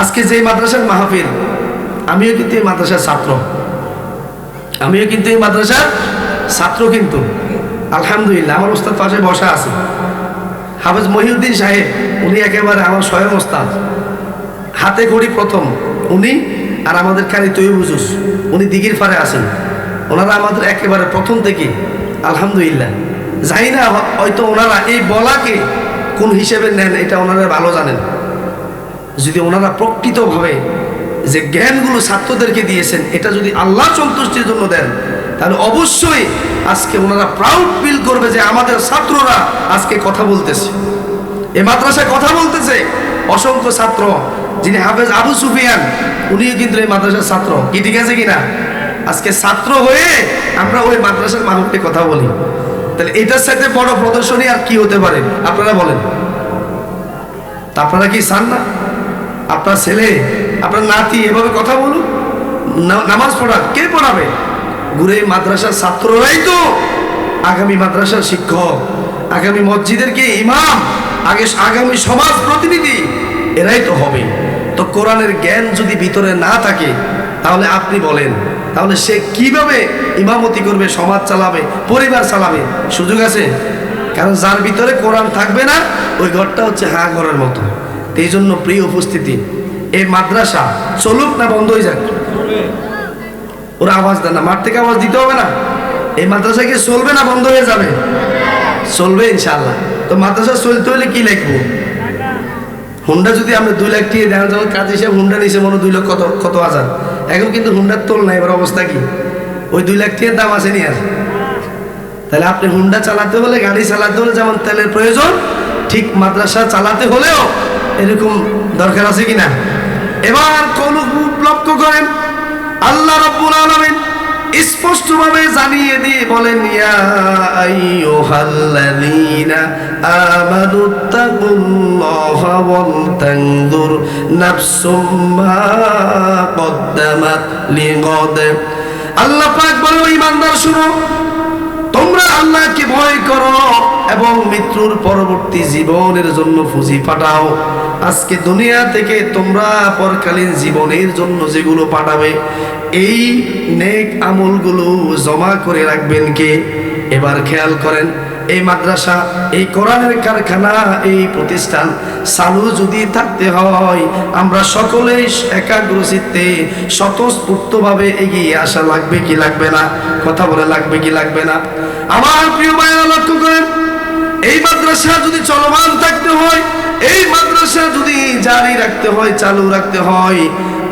আজকে যে মাদ্রাসার মাহফিল, আমিও কিন্তু এই মাদ্রাসার ছাত্র। আমিও কিন্তু এই মাদ্রাসার ছাত্র কিন্তু। আলহামদুলিল্লাহ, আমার ওস্তাদ পাশে বসা আছে। হাফেজ মহিউদ্দিন সাহেব, উনি একেবারে আমার স্বয়ং ওস্তাদ। হাতে ঘড়ি প্রথম, উনি আর আমাদের কারি তৈবুজুস উনি দিঘির ফারে আছেন। ওনারা আমাদের একেবারে প্রথম থেকে, আলহামদুলিল্লাহ। জানি না, হয়তো ওনারা এই বলাকে কোন হিসেবে নেন, এটা ওনারা ভালো জানেন। যদি ওনারা প্রকৃতভাবে যে জ্ঞানগুলো ছাত্রদেরকে দিয়েছেন, এটা যদি আল্লাহ সন্তুষ্টির জন্য দেন, তাহলে অবশ্যই আজকে ওনারা প্রাউড ফিল করবে যে আমাদের ছাত্ররা আজকে কথা বলতেছে। এ মাদ্রাসায় কথা বলতেছে। অসংখ্য ছাত্র, যিনি হাফেজ আবু সুফিয়ান, উনিও কিন্তু এই মাদ্রাসার ছাত্র। কি ঠিক আছে কিনা? আজকে ছাত্র হয়ে আমরা ওই মাদ্রাসার মানুষকে কথা বলি। তাহলে এটার সাথে বড় প্রদর্শনী আর কি হতে পারে? আপনারা বলেন। আপনারা কি চান না? আপনার ছেলে, আপনার নাতি, এভাবে কথা বলুন নামাজ পড়া কে পড়াবে? ঘুরে মাদ্রাসার ছাত্ররাই তো আগামী মাদ্রাসার শিক্ষক, আগামী মসজিদের কি? ইমাম, আগে আগামী সমাজ প্রতিনিধি, এরাই তো হবে। তো কোরআনের জ্ঞান যদি ভিতরে না থাকে, তাহলে আপনি বলেন, তাহলে সে কীভাবে ইমামতি করবে, সমাজ চালাবে, পরিবার চালাবে? সুযোগ আছে? কারণ যার ভিতরে কোরআন থাকবে না, ওই ঘরটা হচ্ছে হা ঘরের মতো। এই জন্য প্রিয় উপস্থিতি, এই মাদ্রাসা চলুক না বন্ধ হয়ে যাক। ওরা আওয়াজ দেন না, মাঠ থেকে আওয়াজ দিতে হবে না। এই মাদ্রাসা কি চলবে না বন্ধ হয়ে যাবে? চলবে ইনশাল্লাহ তো মাদ্রাসা চলতে হলে কি লিখব? হুন্ডা যদি আমরা দুই লাখ টাকা দেখা যাবে কাজ হিসেবে হুন্ডা নিছে মনে দুই লাখ কত কত হাজার। এখন কিন্তু হুন্ডার তোল নাই, এবার অবস্থা কি? ওই দুই লাখ টাকার দাম আছে নি আর? তাহলে আপনি হুন্ডা চালাতে হলে, গাড়ি চালাতে হলে যেমন তেলের প্রয়োজন, ঠিক মাদ্রাসা চালাতে হলেও এরকম দরকার আছে কিনা? এবার কোন লক্ষ্য করেন। আল্লাহ রব্বুল আলামিন স্পষ্টভাবে জানিয়ে দিয়ে বলেন আল্লাহ পাক বলে ইমানদার শুনো, তোমরা আল্লাহকে ভয় করো এবং মৃত্যুর পরবর্তী জীবনের জন্য ফুজি পাঠাও। আজকে দুনিয়া থেকে তোমরা পরকালীন জীবনের জন্য যেগুলো পাঠাবে, এই নেক আমলগুলো জমা করে রাখবেন কে? এবার খেয়াল করেন, এই মাদ্রাসা, এই কোরআনের কারখানা, এই প্রতিষ্ঠান, চালু যদি থাকতে হয়, আমরা সকলেই একাগ্র চিত্তে স্বতঃস্ফূর্তভাবে এগিয়ে আসা লাগবে কি লাগবে না? কথা বলে লাগবে কি লাগবে না? আমার প্রিয় ভাইয়েরা, লক্ষ্য করেন, এই মাদ্রাসা যদি চলমান থাকতে হয় এই মাদ্রাসা যদি জারি রাখতে হয়, চালু রাখতে হয়,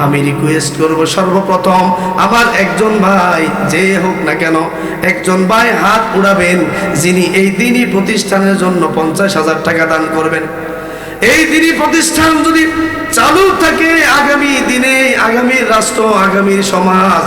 আমি রিকোয়েস্ট করব সর্বপ্রথম আমার একজন ভাই, যে হোক না কেন, একজন ভাই হাত উড়াবেন, যিনি এই দিনই প্রতিষ্ঠানের জন্য পঞ্চাশ হাজার টাকা দান করবেন। এই দিনই প্রতিষ্ঠান যদি চালু থাকে আগামী দিনে আগামীর রাষ্ট্র আগামীর সমাজ,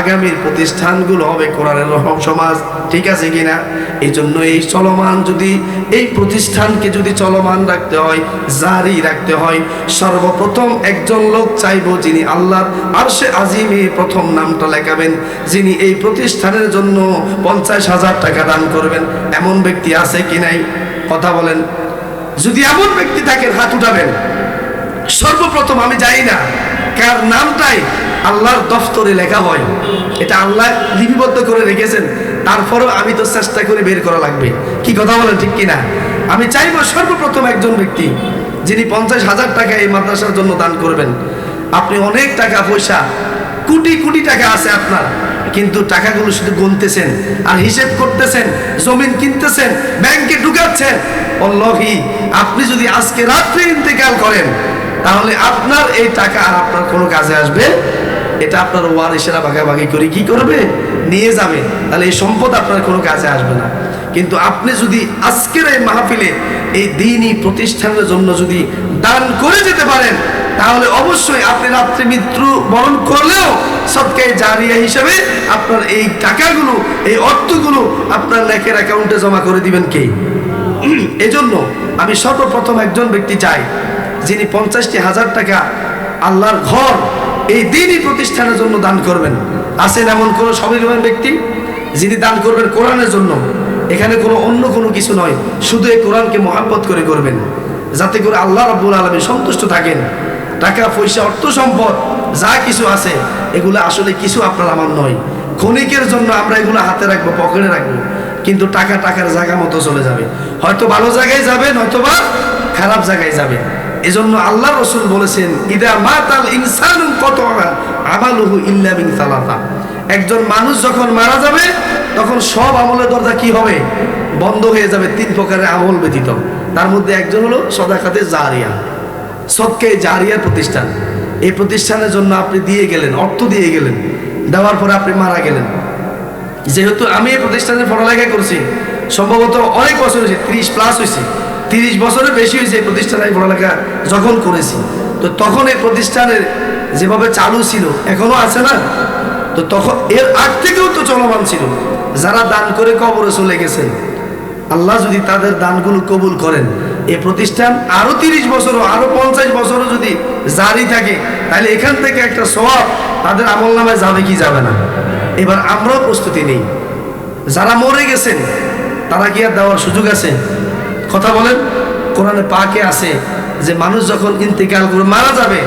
আগামীর প্রতিষ্ঠানগুলো হবে কোরআনের রহম সমাজ, ঠিক আছে কিনা? এই জন্য এই চলমান যদি এই প্রতিষ্ঠানকে যদি চলমান রাখতে হয়, জারি রাখতে হয়, সর্বপ্রথম একজন লোক চাইব যিনি আল্লাহর সে আজিমে প্রথম নামটা লেখাবেন, যিনি এই প্রতিষ্ঠানের জন্য পঞ্চাশ হাজার টাকা দান করবেন। এমন ব্যক্তি আছে কি নাই? কথা বলেন। যদি এমন ব্যক্তি থাকেন, হাত উঠাবেন। সর্বপ্রথম আমি যাই না কার নামটাই আল্লাহর দফতরে লেখা হয়। এটা আল্লাহ লিপিবদ্ধ করে রেখেছেন। তারপরেও আমি তো চেষ্টা করে বের করা লাগবে। কি কথা বলেন, ঠিক কিনা? আমি চাইব সর্বপ্রথম একজন ব্যক্তি যিনি পঞ্চাশ হাজার টাকা এই মাদ্রাসার জন্য দান করবেন। আপনি অনেক টাকা পয়সা, কোটি কোটি টাকা আছে আপনার। কিন্তু টাকাগুলো শুধু গুনতেছেন আর হিসেব করতেছেন, জমিন কিনতেছেন, ব্যাংকে ঢুকাচ্ছেন। অল্লহি, আপনি যদি আজকে রাত্রে ইন্তেকাল করেন, তাহলে আপনার এই টাকা আর আপনার কোনো কাজে আসবে? এটা আপনার ওয়ার ওয়ারিসেরা ভাগাভাগি করে কি করবে? নিয়ে যাবে। তাহলে এই সম্পদ আপনার কোনো কাজে আসবে না। কিন্তু আপনি যদি আজকের এই মাহফিলে এই দিনই প্রতিষ্ঠানের জন্য যদি দান করে যেতে পারেন তাহলে অবশ্যই আপনি রাত্রে মৃত্যু বরণ করলেও সবকাই জারিয়া হিসেবে আপনার এই টাকাগুলো, এই অর্থগুলো আপনার লেখের অ্যাকাউন্টে জমা করে দিবেন কে? এজন্য আমি সর্বপ্রথম একজন ব্যক্তি চাই, যিনি পঞ্চাশটি হাজার টাকা আল্লাহর ঘর এই দিনই প্রতিষ্ঠানের জন্য দান করবেন। আছেন এমন কোনো স্বাভিমান ব্যক্তি যিনি দান করবেন কোরআনের জন্য? এখানে কোনো অন্য কোনো কিছু নয়, শুধু এই কোরআনকে মহাব্বত করে করবেন, যাতে করে আল্লাহ রাব্বুল আলমী সন্তুষ্ট থাকেন। টাকা, পয়সা, অর্থ সম্পদ, যা কিছু আছে, এগুলো আসলে কিছু আপনার আমার নয়। ক্ষণিকের জন্য আমরা এগুলো হাতে রাখব, পকেটে রাখব। কিন্তু টাকা টাকার জায়গা মতো চলে যাবে। হয়তো ভালো জায়গায় যাবে, নয়তোবা খারাপ জায়গায় যাবে। এজন্য আল্লাহ রসুল বলেছেন, ইদা মাতাল ইনসান কত আমালুহু ইল্লা মিন সালাতা। একজন মানুষ যখন মারা যাবে, তখন সব আমলের দরজা কি হবে? বন্ধ হয়ে যাবে, তিন প্রকারের আমল ব্যতীত। তার মধ্যে একজন হলো সদাকাতে জারিয়া। সবকে জারিয়ার প্রতিষ্ঠান। এই প্রতিষ্ঠানের জন্য আপনি দিয়ে গেলেন, অর্থ দিয়ে গেলেন, দেওয়ার পরে আপনি মারা গেলেন। যেহেতু আমি এই প্রতিষ্ঠানে পড়ালেখা করছি, সম্ভবত অনেক বছর হয়েছে, ত্রিশ প্লাস হয়েছে, তিরিশ বছরের বেশি হয়েছে এই প্রতিষ্ঠানে আমি পড়ালেখা যখন করেছি। তো তখন এই প্রতিষ্ঠানের যেভাবে চালু ছিল, এখনও আছে না? তো তখন এর আগ থেকেও তো চলমান ছিল। যারা দান করে কবরে চলে গেছেন, আল্লাহ যদি তাদের দানগুলো কবুল করেন এই প্রতিষ্ঠান আরও তিরিশ বছরও আরও পঞ্চাশ বছরও যদি জারি থাকে, তাহলে এখান থেকে একটা স্বভাব তাদের আমল নামায় যাবে কি যাবে না? এবার আমরাও প্রস্তুতি নেই। যারা মরে গেছেন, তারা কি আর দেওয়ার সুযোগ আছে? কথা বলেন, কোরআনে পাকে আছে যে মানুষ যখন ইন্তেকাল করে মারা যাবে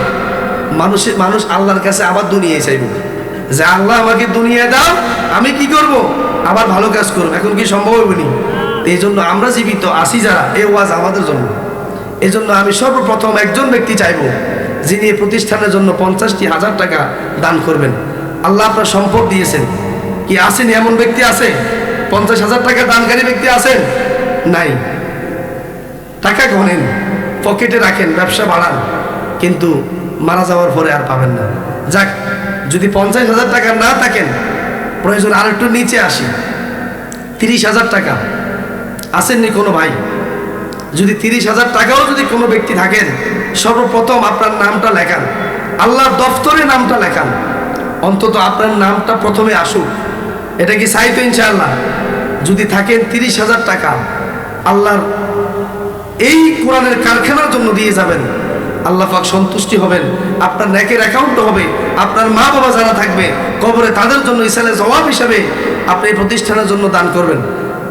মানুষের মানুষ আল্লাহর কাছে আবার দুনিয়ায় চাইব। যে আল্লাহ আমাকে দুনিয়ায় দাও, আমি কি করব? আবার ভালো কাজ করব। এখন কি সম্ভব হবে নি? এই জন্য আমরা জীবিত আসি যারা, এ ওয়াজ আমাদের জন্য। এই জন্য আমি সর্বপ্রথম একজন ব্যক্তি চাইব, যিনি এই প্রতিষ্ঠানের জন্য পঞ্চাশটি হাজার টাকা দান করবেন। আল্লাহ আপনার সম্পদ দিয়েছেন। কি আসেন এমন ব্যক্তি আছে? পঞ্চাশ হাজার টাকা দানকারী ব্যক্তি আছেন? নাই। টাকা গনেন পকেটে রাখেন, ব্যবসা বাড়ান, কিন্তু মারা যাওয়ার পরে আর পাবেন না। যাক, যদি পঞ্চাশ হাজার টাকা না থাকেন, প্রয়োজন আর একটু নিচে আসি। তিরিশ হাজার টাকা। আসেননি কোনো ভাই। যদি তিরিশ হাজার টাকাও যদি কোনো ব্যক্তি থাকেন, সর্বপ্রথম আপনার নামটা লেখান। আল্লাহর দফতরে নামটা লেখান। অন্তত আপনার নামটা প্রথমে আসুক। এটা কি সাইতো ইনশাআল্লাহ? যদি থাকেন তিরিশ হাজার টাকা, আল্লাহর এই কোরআনের কারখানার জন্য দিয়ে যাবেন। আল্লাহ পাক সন্তুষ্টি হবেন। আপনার ন্যাকের অ্যাকাউন্ট হবে। আপনার মা বাবা যারা থাকবে, কবরে তাদের জন্য ইসালের জবাব হিসাবে আপনি এই প্রতিষ্ঠানের জন্য দান করবেন।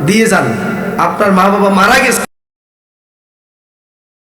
দিয়ে যান। আপনার মা বাবা মারা গেছে।